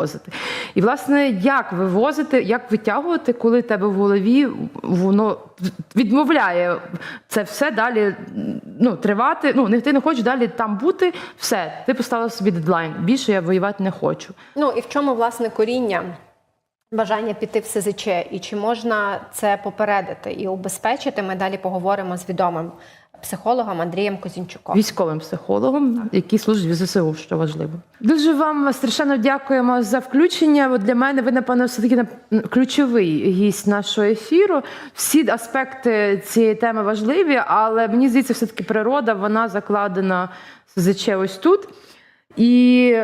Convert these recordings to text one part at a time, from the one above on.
вивозити. І, власне, як вивозити, як витягувати, коли тебе в голові воно відмовляє це все далі ну, тривати. Ну, ти не хочеш далі там бути, все, ти поставила собі дедлайн. Більше я воювати не хочу. Ну і в чому власне коріння бажання піти в СЗЧ, і чи можна це попередити і убезпечити? Ми далі поговоримо з відомим психологом Андрієм Козінчуком. військовим психологом, який служить в ЗСУ, що важливо. Дуже вам страшенно дякуємо за включення. От для мене ви, напевно, все таки ключовий гість нашого ефіру. Всі аспекти цієї теми важливі, але мені здається, все таки природа вона закладена СЗЧ ось тут. І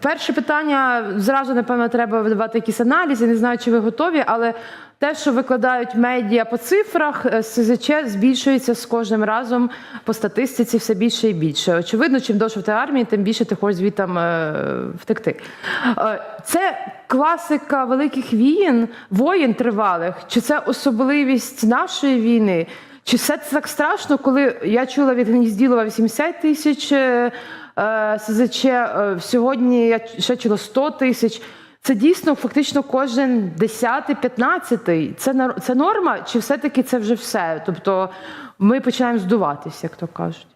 перше питання зразу, напевно, треба видавати якісь аналізи. Не знаю, чи ви готові, але те, що викладають медіа по цифрах, е, СЗЧ збільшується з кожним разом по статистиці все більше і більше. Очевидно, чим довше ти армії, тим більше ти хочеш звітам е, втекти. Е, Це класика великих війн, воєн тривалих, чи це особливість нашої війни? Чи все це так страшно, коли я чула від Гнізділова 80 тисяч СЗЧ, сьогодні я ще чула 100 тисяч. Це дійсно фактично кожен 10 15 Це це норма, чи все-таки це вже все? Тобто ми починаємо здуватися, як то кажуть.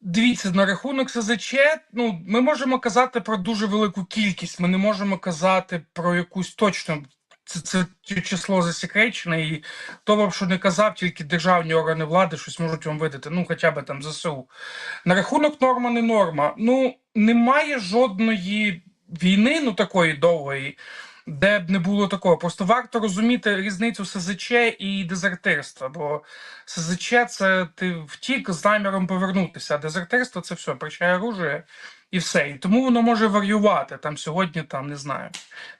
Дивіться, на рахунок СЗЧ, ну, ми можемо казати про дуже велику кількість, ми не можемо казати про якусь точну. Це, це число засекречене, і хто вам що не казав, тільки державні органи влади щось можуть вам видати, ну хоча б там ЗСУ. На рахунок норма не норма. Ну, немає жодної війни, ну такої довгої, де б не було такого. Просто варто розуміти різницю СЗЧ і дезертирства. Бо СЗЧ це ти втік з наміром повернутися, а дезертирство це все, причає оружие і все. І тому воно може варіювати. Там сьогодні, там не знаю,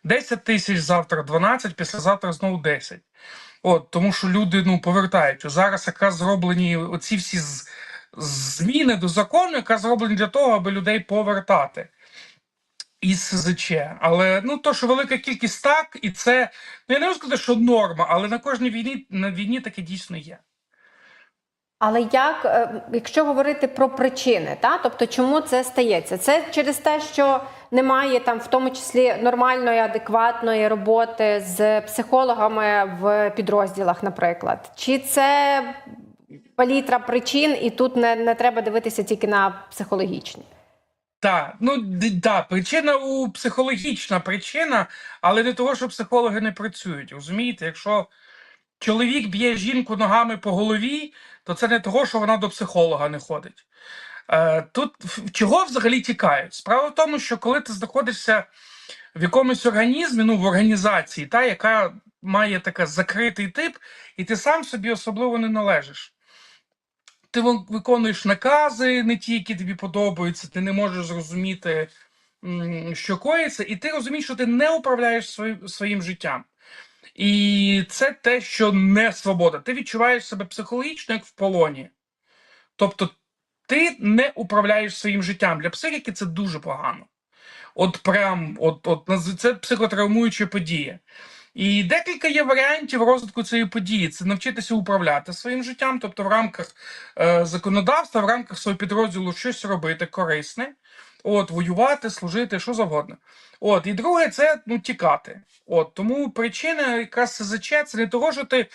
10 тисяч, завтра 12, післязавтра знову 10. От, тому що люди ну, повертаються. Зараз якраз зроблені оці всі зміни до закону, яка зроблені для того, аби людей повертати із СЗЧ. Але ну то, що велика кількість так, і це ну я не можу сказати, що норма, але на кожній війні на війні таке дійсно є. Але як, е, якщо говорити про причини, та тобто чому це стається? Це через те, що немає там, в тому числі нормальної, адекватної роботи з психологами в підрозділах, наприклад, чи це палітра причин, і тут не, не треба дивитися тільки на психологічні? Так, ну да, причина у психологічна причина, але не того, що психологи не працюють. Розумієте, якщо чоловік б'є жінку ногами по голові, то це не того, що вона до психолога не ходить. Е, тут чого взагалі тікають? Справа в тому, що коли ти знаходишся в якомусь організмі, ну в організації, та яка має таке закритий тип, і ти сам собі особливо не належиш. Ти виконуєш накази, не ті, які тобі подобаються, ти не можеш зрозуміти, що коїться, і ти розумієш, що ти не управляєш своїм, життям. І це те, що не свобода. Ти відчуваєш себе психологічно, як в полоні. Тобто ти не управляєш своїм життям. Для психіки це дуже погано. От прям, от, от це психотравмуюча подія. І декілька є варіантів розвитку цієї події. Це навчитися управляти своїм життям, тобто в рамках е, законодавства, в рамках свого підрозділу щось робити корисне, от, воювати, служити, що завгодно. От, і друге, це ну, тікати. От, тому причина якраз СЗЧ це не того, що ти,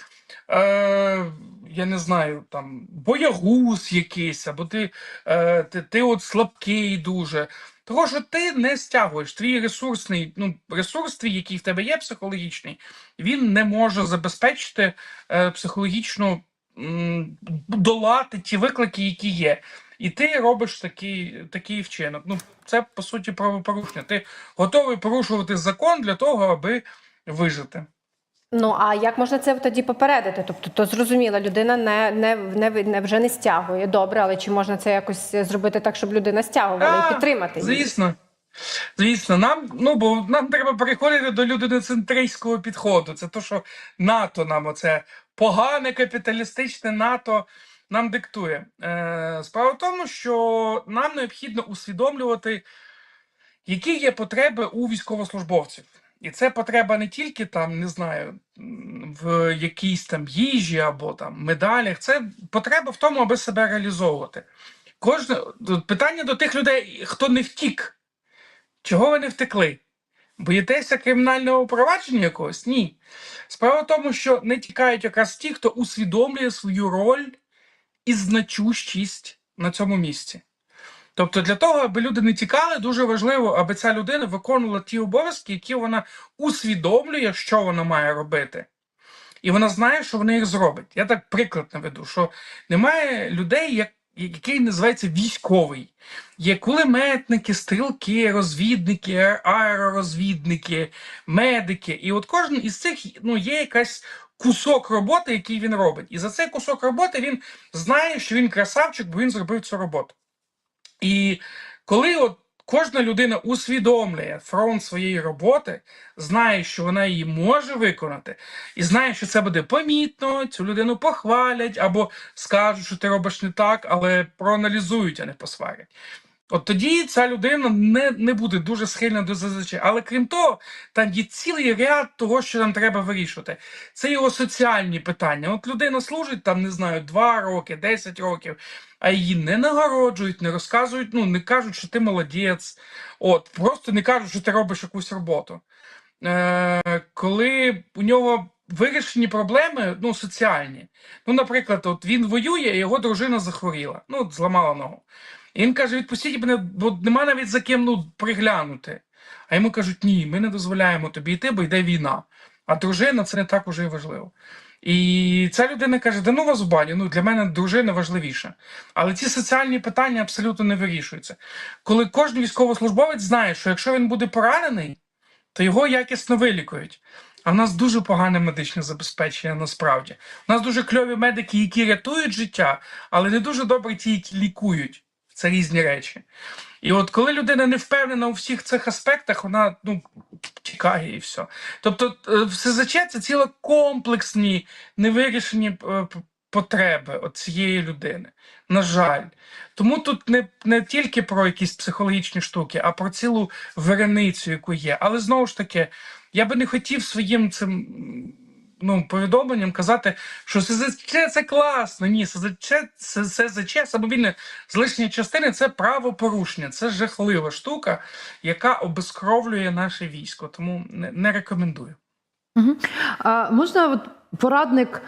е, я не знаю, там, боягуз якийсь, або ти, е, ти, ти от слабкий дуже. Того, що ти не стягуєш твій ресурсний, ну, ресурс твій, який в тебе є психологічний, він не може забезпечити е, психологічну м, долати ті виклики, які є. І ти робиш такий, такий вчинок. Ну, це по суті правопорушення. Ти готовий порушувати закон для того, аби вижити. Ну а як можна це тоді попередити? Тобто, то зрозуміло, людина не, не, не, не вже не стягує. Добре, але чи можна це якось зробити так, щоб людина стягувала А, і підтримати її? Звісно. Звісно, нам ну бо нам треба переходити до людиноцентристського підходу. Це то, що НАТО нам оце погане капіталістичне НАТО нам диктує. Е, справа в тому, що нам необхідно усвідомлювати, які є потреби у військовослужбовців. І це потреба не тільки там, не знаю, в якійсь там їжі або там медалях. Це потреба в тому, аби себе реалізовувати. Кожне питання до тих людей, хто не втік. Чого ви не втекли? Боїтеся кримінального провадження якогось? Ні. Справа в тому, що не тікають якраз ті, хто усвідомлює свою роль і значущість на цьому місці. Тобто, для того, аби люди не тікали, дуже важливо, аби ця людина виконувала ті обов'язки, які вона усвідомлює, що вона має робити. І вона знає, що вона їх зробить. Я так приклад наведу, що немає людей, як, який називається військовий. Є кулеметники, стрілки, розвідники, аеророзвідники, медики. І от кожен із цих ну, є якась кусок роботи, який він робить. І за цей кусок роботи він знає, що він красавчик, бо він зробив цю роботу. І коли от кожна людина усвідомлює фронт своєї роботи, знає, що вона її може виконати, і знає, що це буде помітно, цю людину похвалять або скажуть, що ти робиш не так, але проаналізують, а не посварять. От тоді ця людина не, не буде дуже схильна до ЗЗЧ. Але крім того, там є цілий ряд того, що нам треба вирішувати. Це його соціальні питання. От людина служить там, не знаю, 2 роки, 10 років, а її не нагороджують, не розказують, ну не кажуть, що ти молодець. От, просто не кажуть, що ти робиш якусь роботу. Е, коли у нього вирішені проблеми, ну, соціальні. Ну, наприклад, от він воює, і його дружина захворіла, ну, зламала ногу. І він каже: відпустіть мене, бо нема навіть за ким ну, приглянути. А йому кажуть, ні, ми не дозволяємо тобі йти, бо йде війна. А дружина це не так уже важливо. І ця людина каже: да ну вас в баню, ну для мене дружина важливіша. Але ці соціальні питання абсолютно не вирішуються. Коли кожен військовослужбовець знає, що якщо він буде поранений, то його якісно вилікують. А в нас дуже погане медичне забезпечення насправді. У нас дуже кльові медики, які рятують життя, але не дуже добре ті, які лікують. Це різні речі. І от коли людина не впевнена у всіх цих аспектах, вона ну, тікає і все. Тобто, СЗЧ це ціло комплексні, невирішені е, потреби от цієї людини. На жаль. Тому тут не, не тільки про якісь психологічні штуки, а про цілу вереницю, яку є. Але знову ж таки, я би не хотів своїм цим ну, повідомленням казати, що СЗЧ це класно. Ні, СЗЧ, СЗЧ, самовільне залишення частини це правопорушення, це жахлива штука, яка обезкровлює наше військо. Тому не, не рекомендую. Угу. А можна от порадник,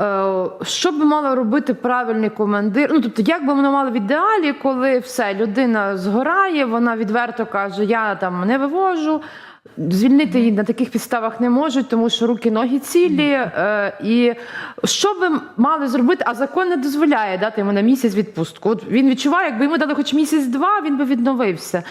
е, що би мало робити правильний командир? Ну, тобто, як би воно мало в ідеалі, коли все, людина згорає, вона відверто каже, я там не вивожу. Звільнити її на таких підставах не можуть, тому що руки, ноги цілі. Е, і що би мали зробити? А закон не дозволяє дати йому на місяць відпустку. От він відчуває, якби йому дали хоч місяць-два, він би відновився.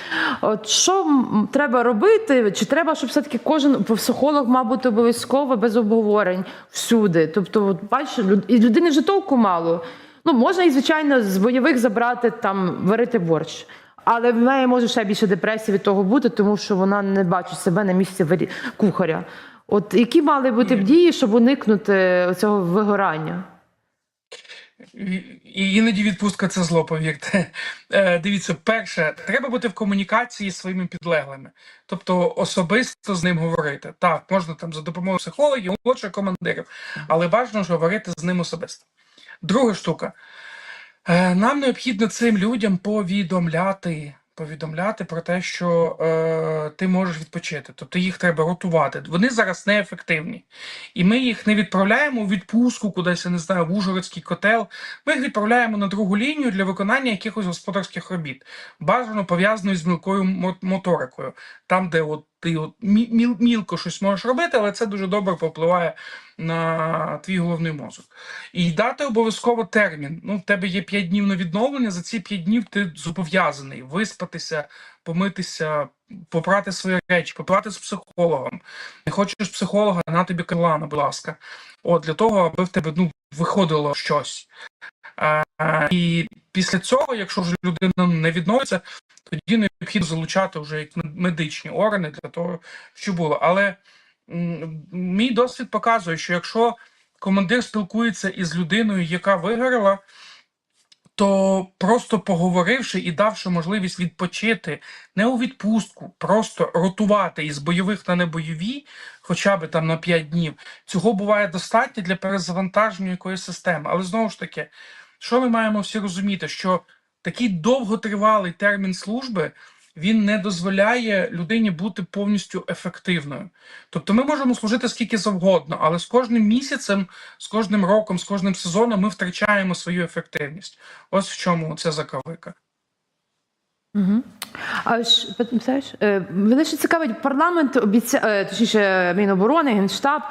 От що треба робити? Чи треба, щоб все-таки кожен психолог, мав бути обов'язково без обговорень всюди? Тобто, от бачиш, і людини вже толку мало. Ну, можна і, звичайно, з бойових забрати там варити борщ. Але в неї може ще більше депресії від того бути, тому що вона не бачить себе на місці кухаря. От які мали бути б дії, щоб уникнути цього вигорання? І іноді відпустка це зло, повірте. Е, дивіться, перше, треба бути в комунікації з своїми підлеглими, тобто особисто з ним говорити. Так, можна там за допомогою психологів, молодших командирів, але бажано ж говорити з ним особисто. Друга штука. Е, нам необхідно цим людям повідомляти. Повідомляти про те, що е, ти можеш відпочити, тобто їх треба ротувати. Вони зараз неефективні. І ми їх не відправляємо у відпустку кудись, я не знаю, в Ужгородський котел. Ми їх відправляємо на другу лінію для виконання якихось господарських робіт, бажано пов'язаної з мілкою моторикою, там, де от ти от мі- міл- мілко щось можеш робити, але це дуже добре попливає на твій головний мозок. І дати обов'язково термін. Ну, в тебе є 5 днів на відновлення. За ці 5 днів ти зобов'язаний виспатися, помитися, попрати свої речі, попрати з психологом. Не хочеш психолога, на тобі карлана, будь ласка. От для того, аби в тебе ну, виходило щось. А, і після цього, якщо вже людина не відновиться, тоді необхідно залучати вже медичні органи для того, щоб було. Але мій досвід показує, що якщо командир спілкується із людиною, яка вигоріла, то просто поговоривши і давши можливість відпочити не у відпустку, просто ротувати із бойових на небойові, хоча б там на 5 днів, цього буває достатньо для перезавантаження якоїсь системи. Але знову ж таки, що ми маємо всі розуміти, що такий довготривалий термін служби він не дозволяє людині бути повністю ефективною. Тобто ми можемо служити скільки завгодно, але з кожним місяцем, з кожним роком, з кожним сезоном ми втрачаємо свою ефективність. Ось в чому це закавика. Угу. А ж знаєш, е, мене ще цікавить, парламент обіцяє, точніше, Міноборони, Генштаб.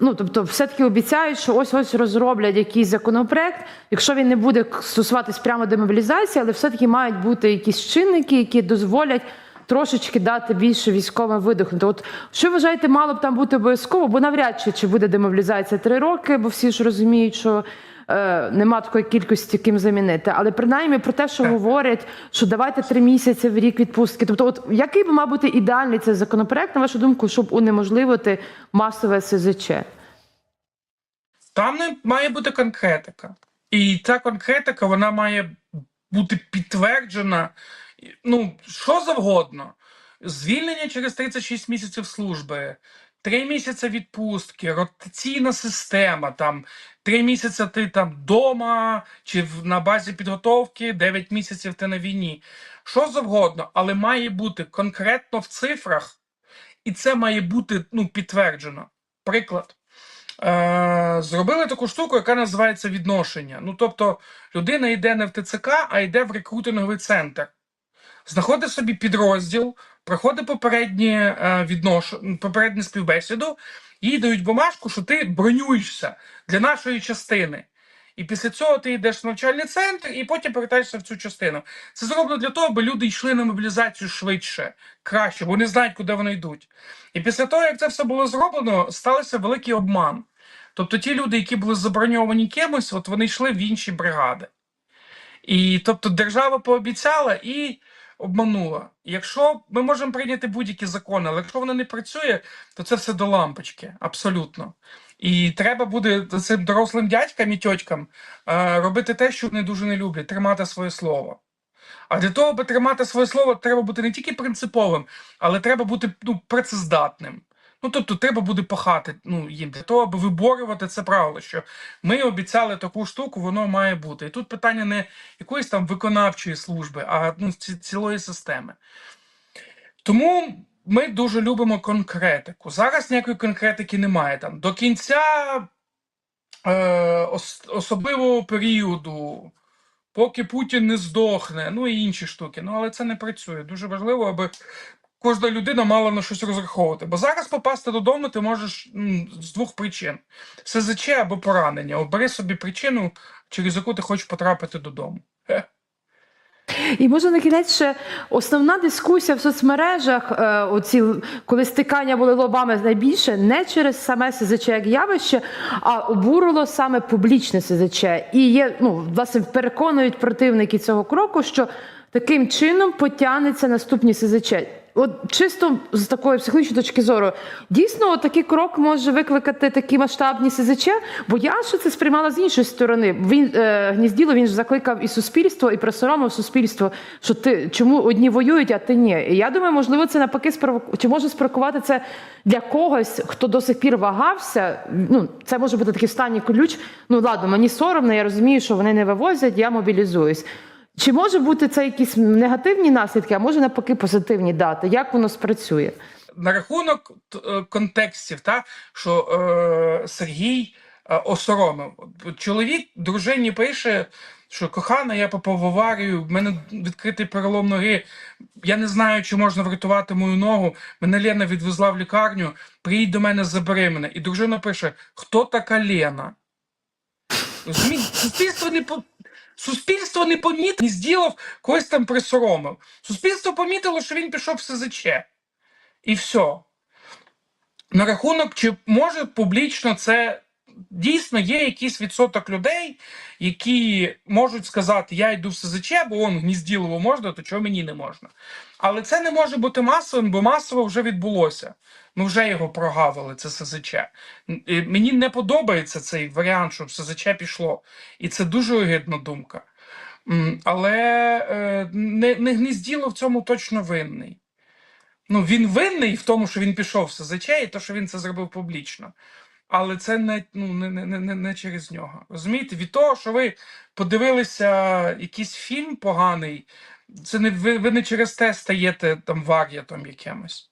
Ну тобто, все-таки обіцяють, що ось ось розроблять якийсь законопроект. Якщо він не буде стосуватись прямо демобілізації, але все-таки мають бути якісь чинники, які дозволять. Трошечки дати більше військовим видихнути. От що вважаєте, мало б там бути обов'язково, бо навряд чи, чи буде демобілізація три роки, бо всі ж розуміють, що е, нема такої кількості ким замінити. Але принаймні про те, що говорять, що давайте три місяці в рік відпустки. Тобто, от який би мав бути ідеальний цей законопроект, на вашу думку, щоб унеможливити масове СЗЧ? Там не має бути конкретика. І ця конкретика вона має бути підтверджена. Ну, що завгодно. Звільнення через 36 місяців служби, 3 місяці відпустки, ротаційна система, там 3 місяці ти там вдома чи на базі підготовки, 9 місяців ти на війні. Що завгодно, але має бути конкретно в цифрах, і це має бути ну, підтверджено. Приклад. Е, зробили таку штуку, яка називається відношення. Ну, тобто, людина йде не в ТЦК, а йде в рекрутинговий центр. Знаходить собі підрозділ, проходить попереднє е, віднош... попередню співбесіду, їй дають бумажку, що ти бронюєшся для нашої частини. І після цього ти йдеш в навчальний центр і потім повертаєшся в цю частину. Це зроблено для того, аби люди йшли на мобілізацію швидше, краще, бо вони знають, куди вони йдуть. І після того, як це все було зроблено, стався великий обман. Тобто ті люди, які були заброньовані кимось, от вони йшли в інші бригади. І тобто держава пообіцяла і обманула. Якщо ми можемо прийняти будь-які закони, але якщо воно не працює, то це все до лампочки, абсолютно. І треба буде цим дорослим дядькам і тьотькам е, робити те, що вони дуже не люблять, тримати своє слово. А для того, аби тримати своє слово, треба бути не тільки принциповим, але треба бути ну, працездатним. Ну, тобто, треба буде пахати ну, їм для того, аби виборювати це правило, що ми обіцяли таку штуку, воно має бути. І тут питання не якоїсь там виконавчої служби, а ну, ці- цілої системи. Тому ми дуже любимо конкретику. Зараз ніякої конкретики немає. Там до кінця е, ос- особливого періоду, поки Путін не здохне, ну і інші штуки. Ну, але це не працює. Дуже важливо, аби кожна людина мала на щось розраховувати. Бо зараз попасти додому ти можеш м, з двох причин: СЗЧ або поранення. Обери собі причину, через яку ти хочеш потрапити додому. І може на кінець ще основна дискусія в соцмережах, е, оці, коли стикання були лобами найбільше, не через саме СЗЧ як явище, а обурило саме публічне СЗЧ. І є, ну, власне, переконують противники цього кроку, що таким чином потягнеться наступні СЗЧ. От чисто з такої психологічної точки зору, дійсно, такий крок може викликати такі масштабні СЗЧ, бо я ще це сприймала з іншої сторони. Він е, гнізділо він ж закликав і суспільство, і присоромив суспільство, що ти чому одні воюють, а ти ні. І я думаю, можливо, це навпаки спровоку... чи може спровокувати це для когось, хто до сих пір вагався. Ну це може бути такий останній ключ. Ну ладно, мені соромно, я розумію, що вони не вивозять, я мобілізуюсь. Чи може бути це якісь негативні наслідки, а може навпаки позитивні дати? Як воно спрацює? на рахунок е, контекстів, та, що е, Сергій е, осоромив. Чоловік дружині пише, що кохана, я попав в аварію, в мене відкритий перелом ноги. Я не знаю, чи можна врятувати мою ногу. Мене Лена відвезла в лікарню. Приїдь до мене, забери мене. І дружина пише: Хто така Лена? Розумієте, суспільство не по. Суспільство не помітило, не зділав, когось там присоромив. Суспільство помітило, що він пішов в СЗЧ. І все. На рахунок, чи може публічно це дійсно є якийсь відсоток людей, які можуть сказати, я йду в СЗЧ, бо он гнізділово можна, то чого мені не можна. Але це не може бути масовим, бо масово вже відбулося. Ми вже його прогавили, це СЗЧ. Мені не подобається цей варіант, щоб СЗЧ пішло. І це дуже огидна думка. Але е, не, не гнізділо в цьому точно винний. Ну, він винний в тому, що він пішов в СЗЧ, і то, що він це зробив публічно. Але це не, ну, не, не, не- не через нього. Розумієте, від того, що ви подивилися якийсь фільм поганий, це не ви, ви не через те стаєте там вар'ятом якимось.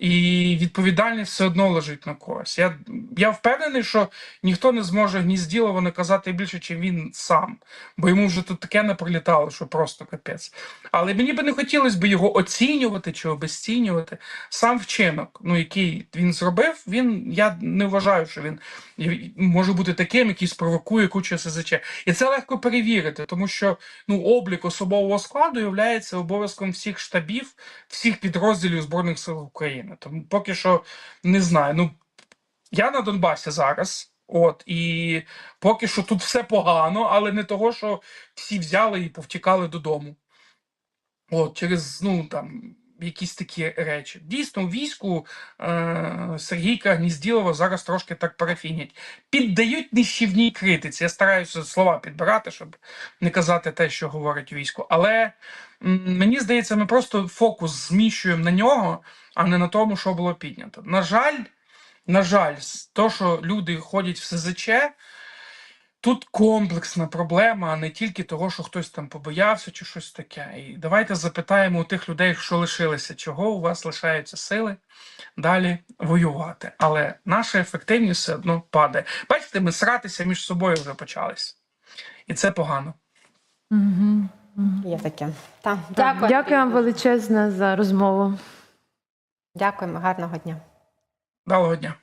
І відповідальність все одно лежить на когось. Я, я впевнений, що ніхто не зможе гнізділово наказати більше, чим він сам, бо йому вже тут таке напролітало, що просто капець. Але мені би не хотілося б його оцінювати чи обесцінювати. Сам вчинок, ну який він зробив, він я не вважаю, що він може бути таким, який спровокує кучу СЗЧ. І це легко перевірити, тому що ну облік особового складу є обов'язком всіх штабів, всіх підрозділів збройних сил України. Тому поки що не знаю. Ну я на Донбасі зараз. От і поки що тут все погано, але не того, що всі взяли і повтікали додому. От, через ну там якісь такі речі. Дійсно, в війську е, Сергійка Гнізділова зараз трошки так парафінять. Піддають нищівній критиці. Я стараюся слова підбирати, щоб не казати те, що говорить військо. Але мені здається, ми просто фокус зміщуємо на нього, а не на тому, що було піднято. На жаль, на жаль, то, що люди ходять в СЗЧ, Тут комплексна проблема, а не тільки того, що хтось там побоявся чи щось таке. І давайте запитаємо у тих людей, що лишилися, чого у вас лишаються сили далі воювати. Але наша ефективність все одно падає. Бачите, ми сратися між собою вже почалися. І це погано. Угу. Є таке. Так, дякую. Дякую вам величезне за розмову. Дякуємо, гарного дня. Далого дня.